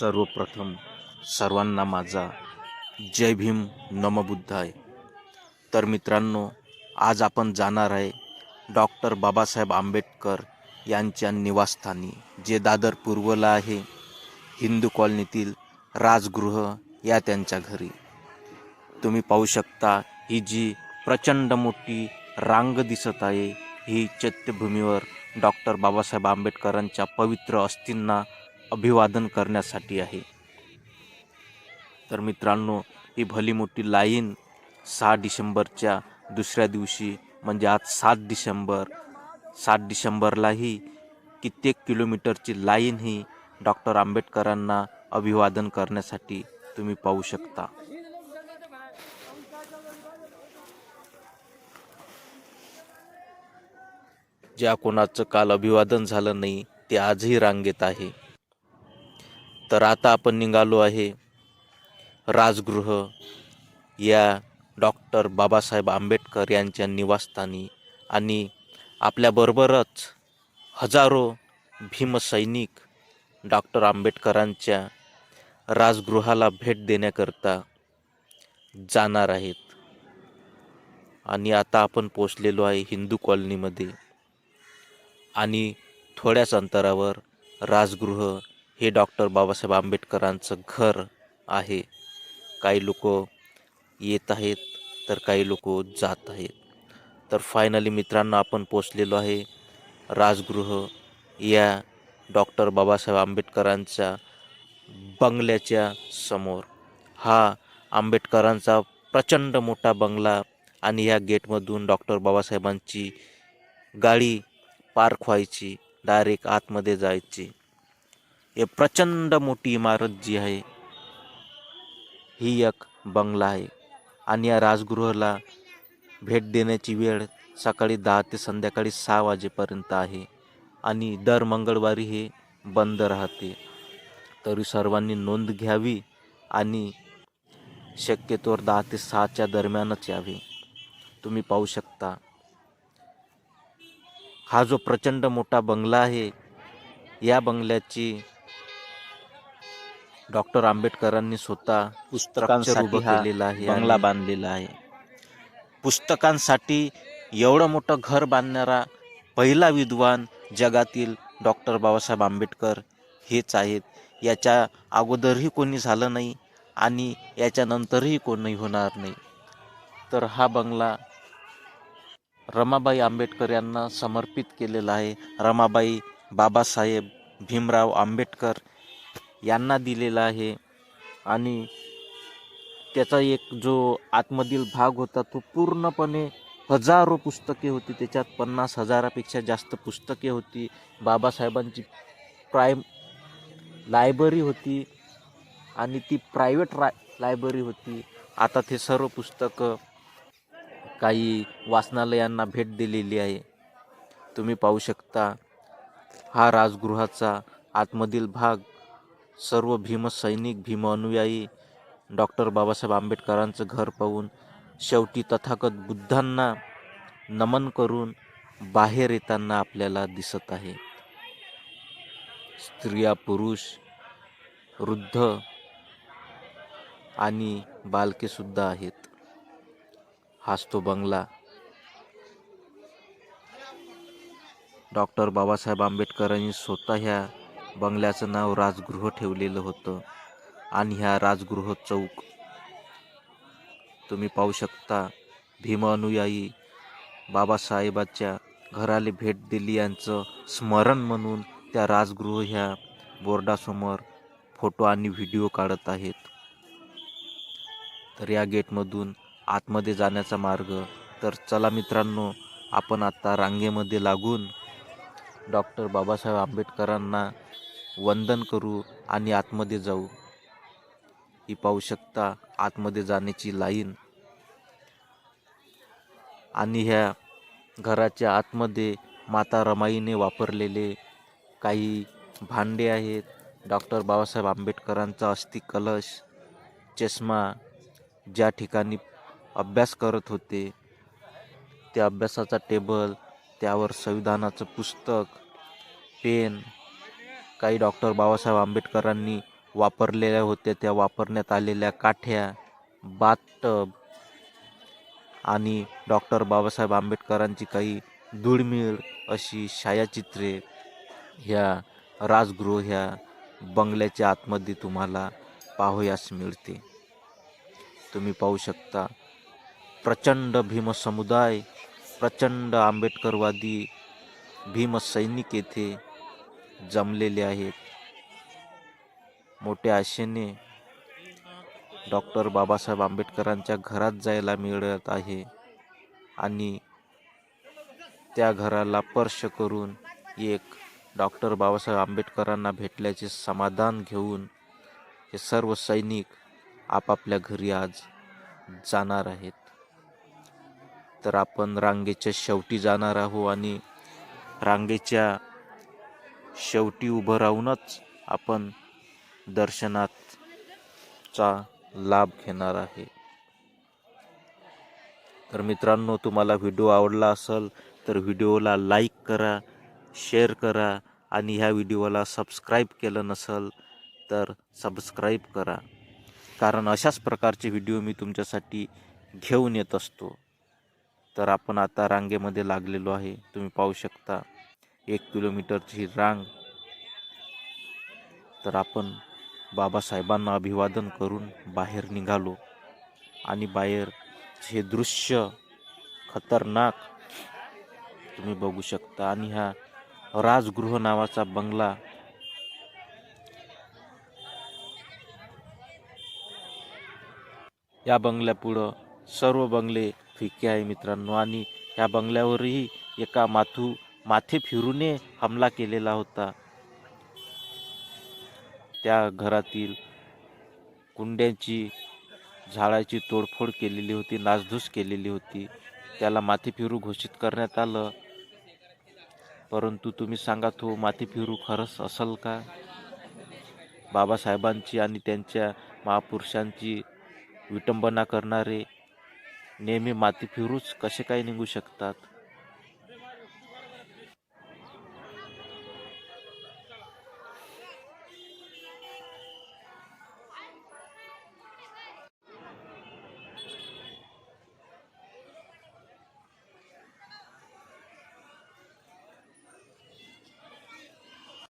सर्वप्रथम सर्वांना माझा जय भीम नमबुद्ध आहे तर मित्रांनो आज आपण जाणार आहे डॉक्टर बाबासाहेब आंबेडकर यांच्या निवासस्थानी जे दादर पूर्वला आहे हिंदू कॉलनीतील राजगृह या त्यांच्या घरी. तुम्ही पाहू शकता ही जी प्रचंड मोठी रांग दिसत आहे ही चैत्यभूमीवर डॉक्टर बाबासाहेब आंबेडकरांच्या पवित्र अस्थींना अभिवादन करण्यासाठी आहे. तर मित्रांनो ही भली मोठी लाईन सहा डिसेंबरच्या दुसऱ्या दिवशी म्हणजे आज सात डिसेंबर सात डिसेंबरलाही कित्येक किलोमीटरची लाईन ही डॉक्टर आंबेडकरांना अभिवादन करण्यासाठी तुम्ही पाहू शकता. ज्या कोणाचं काल अभिवादन झालं नाही ते आजही रांगेत आहे. तर आता आपण निघालो आहे राजगृह. या डॉक्टर बाबासाहेब आंबेडकर यांच्या निवासस्थानी आणि आपल्याबरोबरच हजारो भीमसैनिक डॉक्टर आंबेडकरांच्या राजगृहाला भेट देण्याकरता जाणार आहेत. आणि आता आपण पोचलेलो आहे हिंदू कॉलनीमध्ये. आणि थोड्याच अंतरावर राजगृह हे डॉक्टर बाबासाहेब आंबेडकरांचं घर आहे. काही लोक येत आहेत तर काही लोक जात आहेत. तर फायनली मित्रांनो आपण पोचलेलो आहे राजगृह या डॉक्टर बाबासाहेब आंबेडकरांच्या बंगल्याच्या समोर. हा आंबेडकरांचा प्रचंड मोठा बंगला आणि या गेटमधून डॉक्टर बाबासाहेबांची गाडी पार्क व्हायची डायरेक्ट आतमध्ये जायची. हे प्रचंड मोठी इमारत जी आहे ही एक बंगला आहे. आणि या राजगृहाला भेट देण्याची वेळ सकाळी दहा ते संध्याकाळी सहा वाजेपर्यंत आहे. आणि दर मंगळवारी हे बंद राहते. तरी सर्वांनी नोंद घ्यावी आणि शक्यतोवर दहा ते सहाच्या दरम्यानच यावे. तुम्ही पाहू शकता. हा जो प्रचंड मोठा बंगला आहे या बंगल्याची डॉक्टर आंबेडकरांनी स्वतः पुस्तकांसाठी हा केलेला आहे बंगला बांधलेला आहे. पुस्तकांसाठी एवढं मोठं घर बांधणारा पहिला विद्वान जगातील डॉक्टर बाबासाहेब आंबेडकर हेच आहेत. याच्या अगोदरही कोणी झालं नाही आणि याच्यानंतरही कोणी होणार नाही. तर हा बंगला रमाबाई आंबेडकर यांना समर्पित केलेला आहे. रमाबाई बाबासाहेब भीमराव आंबेडकर यांना दिलेला आहे. आणि त्याचा एक जो आतमधील भाग होता तो पूर्णपणे हजारो पुस्तके होती. त्याच्यात पन्नास हजारापेक्षा जास्त पुस्तके होती. बाबासाहेबांची प्राईम लायब्ररी होती आणि ती प्रायव्हेट रा लायब्ररी होती. आता ते सर्व पुस्तकं काही वाचनालयांना भेट दिलेली आहे. तुम्ही पाहू शकता हा राजगृहाचा आतमधील भाग सर्व भीमसैनिक भीम अनुयायी डॉक्टर बाबासाहेब आंबेडकरांचं घर पाहून शेवटी तथागत बुद्धांना नमन करून बाहेर येताना आपल्याला दिसत आहे. स्त्रिया पुरुष वृद्ध आणि बालकेसुद्धा आहेत. हाच तो बंगला. डॉक्टर बाबासाहेब आंबेडकरांनी स्वतः ह्या बंगल्याचं नाव राजगृह ठेवलेलं होतं. आणि ह्या राजगृह चौक तुम्ही पाहू शकता. भीम अनुयायी बाबासाहेबाच्या घराला भेट दिली. यांचं स्मरण म्हणून त्या राजगृह ह्या बोर्डासमोर फोटो आणि व्हिडिओ काढत आहेत. तर या गेटमधून आतमध्ये जाण्याचा मार्ग. तर चला मित्रांनो आपण आता रांगेमध्ये लागून डॉक्टर बाबासाहेब आंबेडकरांना वंदन करू आणि आतमध्ये जाऊ. ही पाहू शकता आतमध्ये जाण्याची लाईन. आणि ह्या घराच्या आतमध्ये माता रमाईने वापरलेले काही भांडे आहेत. डॉक्टर बाबासाहेब आंबेडकरांचा अस्थि कलश चष्मा ज्या ठिकाणी अभ्यास करत होते त्या अभ्यासाचा टेबल त्यावर संविधानाचं पुस्तक पेन काही डॉक्टर बाबासाहेब आंबेडकरांनी वापरलेल्या होत्या. त्या वापरण्यात आलेल्या काठ्या बाथटब आणि डॉक्टर बाबासाहेब आंबेडकरांची काही दुर्मिळ अशी छायाचित्रे ह्या राजगृह ह्या बंगल्याच्या आतमध्ये तुम्हाला पाहूयास मिळते. तुम्ही पाहू शकता प्रचंड भीमसमुदाय प्रचंड आंबेडकरवादी भीमसैनिक येथे जमलेले आहेत. मोठ्या आशेने डॉक्टर बाबासाहेब आंबेडकरांच्या घरात जायला मिळत आहे आणि त्या घराला स्पर्श करून एक डॉक्टर बाबासाहेब आंबेडकरांना भेटल्याचे समाधान घेऊन हे सर्व सैनिक आपापल्या घरी आज जाणार आहेत. तर आपण रांगेच्या शेवटी जाणार आहोत आणि रांगेच्या शेवटी उभं राहूनच आपण दर्शनाचा लाभ घेणार आहे. तर मित्रांनो तुम्हाला व्हिडिओ आवडला असेल तर व्हिडिओला लाईक करा शेअर करा आणि ह्या व्हिडिओला सबस्क्राईब केलं नसेल तर सबस्क्राईब करा. कारण अशाच प्रकारचे व्हिडिओ मी तुमच्यासाठी घेऊन येत असतो. तर आपण आता रांगेमध्ये लागलेलो आहे. तुम्ही पाहू शकता. एक किलोमीटरची रांग. तर आपण बाबासाहेबांना अभिवादन करून बाहेर निघालो. आणि बाहेर हे दृश्य खतरनाक तुम्ही बघू शकता. आणि हा राजगृह नावाचा बंगला या बंगल्यापुढं सर्व बंगले फिके आहे मित्रांनो. आणि या बंगल्यावरही एका माथू माथे फिरूने हमला केलेला होता. त्या घरातील कुंड्यांची झाडाची तोडफोड केलेली होती नासधूस केलेली होती. त्याला माथे फिरू घोषित करण्यात आलं. परंतु तुम्ही सांगा तो माथे फिरू खरंच असेल का? बाबासाहेबांची आणि त्यांच्या महापुरुषांची विटंबना करणारे नेहमी माती फिरूच कसे काय निघू शकतात?